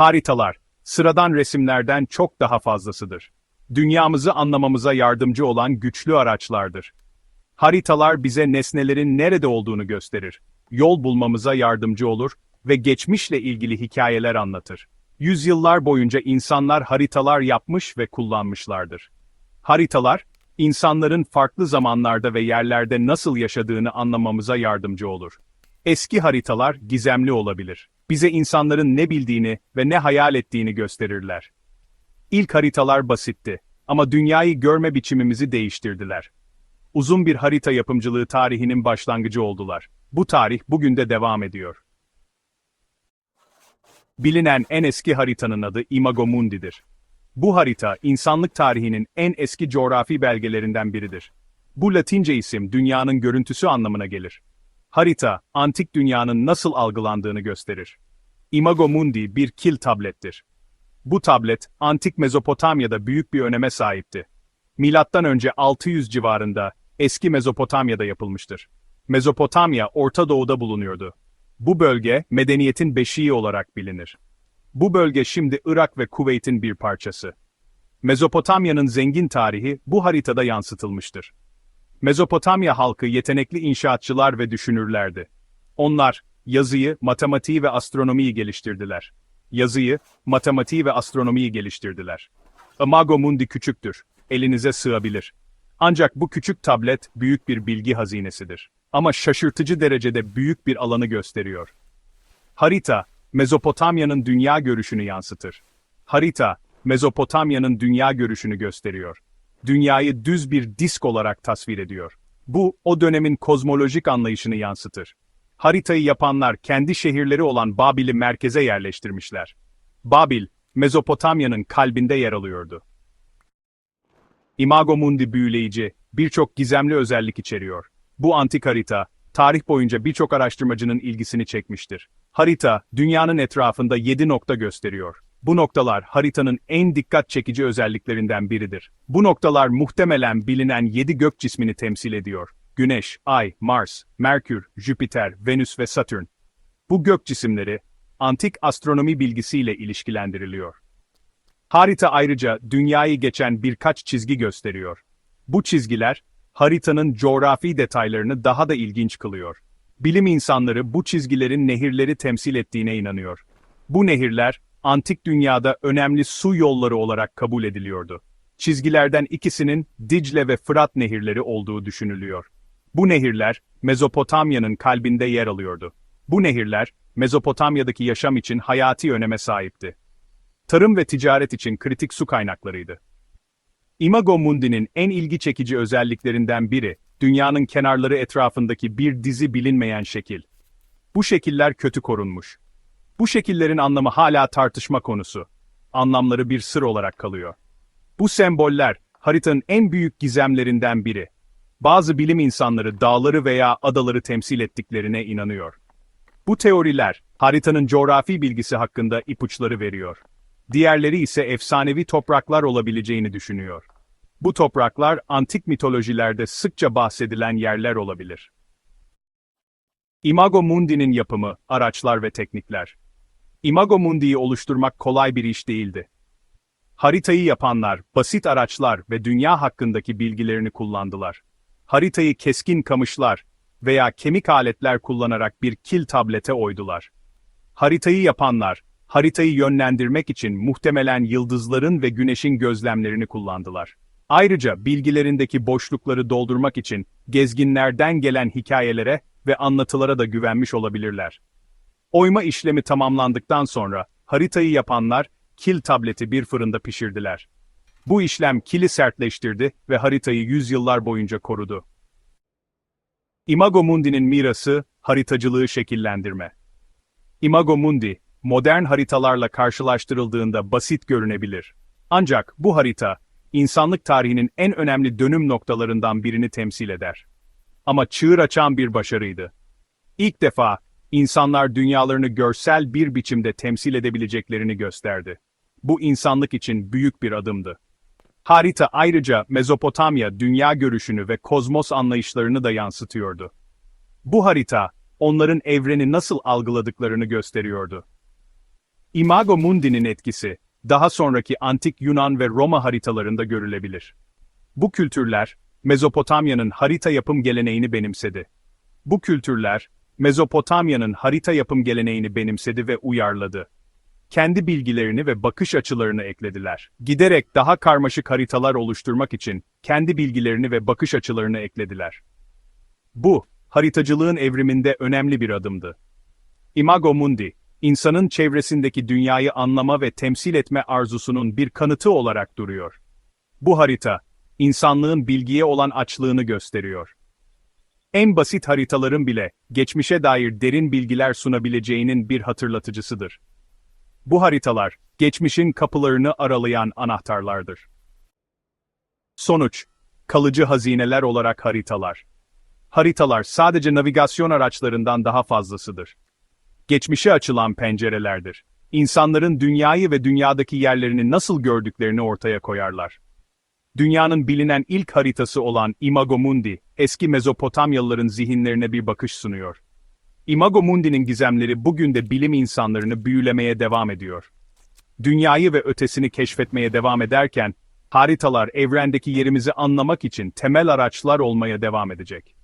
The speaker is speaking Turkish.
Haritalar, sıradan resimlerden çok daha fazlasıdır. Dünyamızı anlamamıza yardımcı olan güçlü araçlardır. Haritalar bize nesnelerin nerede olduğunu gösterir, yol bulmamıza yardımcı olur ve geçmişle ilgili hikayeler anlatır. Yüzyıllar boyunca insanlar haritalar yapmış ve kullanmışlardır. Haritalar, insanların farklı zamanlarda ve yerlerde nasıl yaşadığını anlamamıza yardımcı olur. Eski haritalar gizemli olabilir. Bize insanların ne bildiğini ve ne hayal ettiğini gösterirler. İlk haritalar basitti ama dünyayı görme biçimimizi değiştirdiler. Uzun bir harita yapımcılığı tarihinin başlangıcı oldular. Bu tarih bugün de devam ediyor. Bilinen en eski haritanın adı Imago Mundi'dir. Bu harita, insanlık tarihinin en eski coğrafi belgelerinden biridir. Bu Latince isim dünyanın görüntüsü anlamına gelir. Harita, antik dünyanın nasıl algılandığını gösterir. Imago Mundi bir kil tablettir. Bu tablet, antik Mezopotamya'da büyük bir öneme sahipti. Milattan önce 600 civarında eski Mezopotamya'da yapılmıştır. Mezopotamya, Orta Doğu'da bulunuyordu. Bu bölge, medeniyetin beşiği olarak bilinir. Bu bölge şimdi Irak ve Kuveyt'in bir parçası. Mezopotamya'nın zengin tarihi bu haritada yansıtılmıştır. Mezopotamya halkı yetenekli inşaatçılar ve düşünürlerdi. Onlar, yazıyı, matematiği ve astronomiyi geliştirdiler. Yazıyı, matematiği ve astronomiyi geliştirdiler. Imago Mundi küçüktür, elinize sığabilir. Ancak bu küçük tablet büyük bir bilgi hazinesidir. Ama şaşırtıcı derecede büyük bir alanı gösteriyor. Harita, Mezopotamya'nın dünya görüşünü yansıtır. Harita, Mezopotamya'nın dünya görüşünü gösteriyor. Dünyayı düz bir disk olarak tasvir ediyor. Bu, o dönemin kozmolojik anlayışını yansıtır. Haritayı yapanlar kendi şehirleri olan Babil'i merkeze yerleştirmişler. Babil, Mezopotamya'nın kalbinde yer alıyordu. Imago Mundi büyüleyici, birçok gizemli özellik içeriyor. Bu antik harita, tarih boyunca birçok araştırmacının ilgisini çekmiştir. Harita, dünyanın etrafında 7 nokta gösteriyor. Bu noktalar haritanın en dikkat çekici özelliklerinden biridir. Bu noktalar muhtemelen bilinen 7 gök cismini temsil ediyor. Güneş, Ay, Mars, Merkür, Jüpiter, Venüs ve Satürn. Bu gök cisimleri, antik astronomi bilgisiyle ilişkilendiriliyor. Harita ayrıca dünyayı geçen birkaç çizgi gösteriyor. Bu çizgiler, haritanın coğrafi detaylarını daha da ilginç kılıyor. Bilim insanları bu çizgilerin nehirleri temsil ettiğine inanıyor. Bu nehirler, antik dünyada önemli su yolları olarak kabul ediliyordu. Çizgilerden ikisinin Dicle ve Fırat nehirleri olduğu düşünülüyor. Bu nehirler, Mezopotamya'nın kalbinde yer alıyordu. Bu nehirler, Mezopotamya'daki yaşam için hayati öneme sahipti. Tarım ve ticaret için kritik su kaynaklarıydı. Imago Mundi'nin en ilgi çekici özelliklerinden biri, dünyanın kenarları etrafındaki bir dizi bilinmeyen şekil. Bu şekiller kötü korunmuş. Bu şekillerin anlamı hala tartışma konusu. Anlamları bir sır olarak kalıyor. Bu semboller, haritanın en büyük gizemlerinden biri. Bazı bilim insanları dağları veya adaları temsil ettiklerine inanıyor. Bu teoriler, haritanın coğrafi bilgisi hakkında ipuçları veriyor. Diğerleri ise efsanevi topraklar olabileceğini düşünüyor. Bu topraklar antik mitolojilerde sıkça bahsedilen yerler olabilir. Imago Mundi'nin yapımı, araçlar ve teknikler. Imago Mundi'yi oluşturmak kolay bir iş değildi. Haritayı yapanlar, basit araçlar ve dünya hakkındaki bilgilerini kullandılar. Haritayı keskin kamışlar veya kemik aletler kullanarak bir kil tablete oydular. Haritayı yapanlar, haritayı yönlendirmek için muhtemelen yıldızların ve güneşin gözlemlerini kullandılar. Ayrıca bilgilerindeki boşlukları doldurmak için gezginlerden gelen hikayelere ve anlatılara da güvenmiş olabilirler. Oyma işlemi tamamlandıktan sonra haritayı yapanlar kil tableti bir fırında pişirdiler. Bu işlem kili sertleştirdi ve haritayı yüzyıllar boyunca korudu. Imago Mundi'nin mirası, haritacılığı şekillendirme. Imago Mundi, modern haritalarla karşılaştırıldığında basit görünebilir. Ancak bu harita, insanlık tarihinin en önemli dönüm noktalarından birini temsil eder. Ama çığır açan bir başarıydı. İlk defa, insanlar dünyalarını görsel bir biçimde temsil edebileceklerini gösterdi. Bu insanlık için büyük bir adımdı. Harita ayrıca Mezopotamya dünya görüşünü ve kozmos anlayışlarını da yansıtıyordu. Bu harita, onların evreni nasıl algıladıklarını gösteriyordu. Imago Mundi'nin etkisi, daha sonraki antik Yunan ve Roma haritalarında görülebilir. Bu kültürler, Mezopotamya'nın harita yapım geleneğini benimsedi. Bu kültürler, Mezopotamya'nın harita yapım geleneğini benimsedi ve uyarladı. Kendi bilgilerini ve bakış açılarını eklediler. Giderek daha karmaşık haritalar oluşturmak için kendi bilgilerini ve bakış açılarını eklediler. Bu, haritacılığın evriminde önemli bir adımdı. Imago Mundi, insanın çevresindeki dünyayı anlama ve temsil etme arzusunun bir kanıtı olarak duruyor. Bu harita, insanlığın bilgiye olan açlığını gösteriyor. En basit haritaların bile, geçmişe dair derin bilgiler sunabileceğinin bir hatırlatıcısıdır. Bu haritalar, geçmişin kapılarını aralayan anahtarlardır. Sonuç, kalıcı hazineler olarak haritalar. Haritalar sadece navigasyon araçlarından daha fazlasıdır. Geçmişe açılan pencerelerdir. İnsanların dünyayı ve dünyadaki yerlerini nasıl gördüklerini ortaya koyarlar. Dünyanın bilinen ilk haritası olan Imago Mundi, eski Mezopotamyalıların zihinlerine bir bakış sunuyor. Imago Mundi'nin gizemleri bugün de bilim insanlarını büyülemeye devam ediyor. Dünyayı ve ötesini keşfetmeye devam ederken, haritalar evrendeki yerimizi anlamak için temel araçlar olmaya devam edecek.